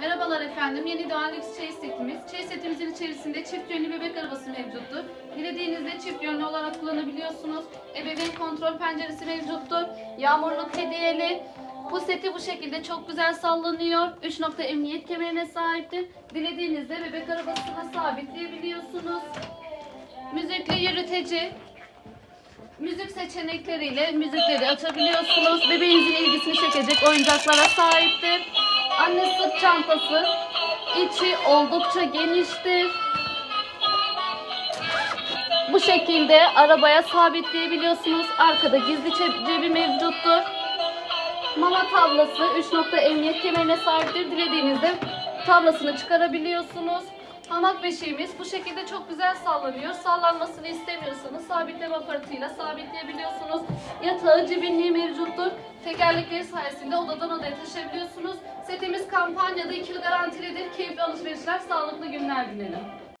Merhabalar efendim. Yeni doğan lüks çeyiz setimiz. Çeyiz setimizin içerisinde çift yönlü bebek arabası mevcuttur. Dilediğinizde çift yönlü olarak kullanabiliyorsunuz. Ebeveyn kontrol penceresi mevcuttur. Yağmurluk hediyeli. Bu seti bu şekilde çok güzel sallanıyor. 3 nokta emniyet kemerine sahiptir. Dilediğinizde bebek arabasına sabitleyebiliyorsunuz. Müzikli yürüteci. Müzik seçenekleriyle müzikleri açabiliyorsunuz. Bebeğinizin ilgisini çekecek oyuncaklara sahiptir. Anne sırt çantası. içi oldukça geniştir. Bu şekilde arabaya sabitleyebiliyorsunuz. Arkada gizli ce- cebi mevcuttur. Mama tablası 3 nokta emniyet kemerine sahiptir. Dilediğinizde tablasını çıkarabiliyorsunuz. Hamak beşiğimiz bu şekilde çok güzel sallanıyor. Sallanmasını istemiyorsanız sabitleme aparatıyla sabitleyebiliyorsunuz. Yatağı cebinliği mevcuttur. Tekerlekleri sayesinde odadan odaya taşıyabiliyorsunuz. Setimiz kampanyada 2 yıl garantilidir. Keyifli alışverişler, sağlıklı günler dilerim.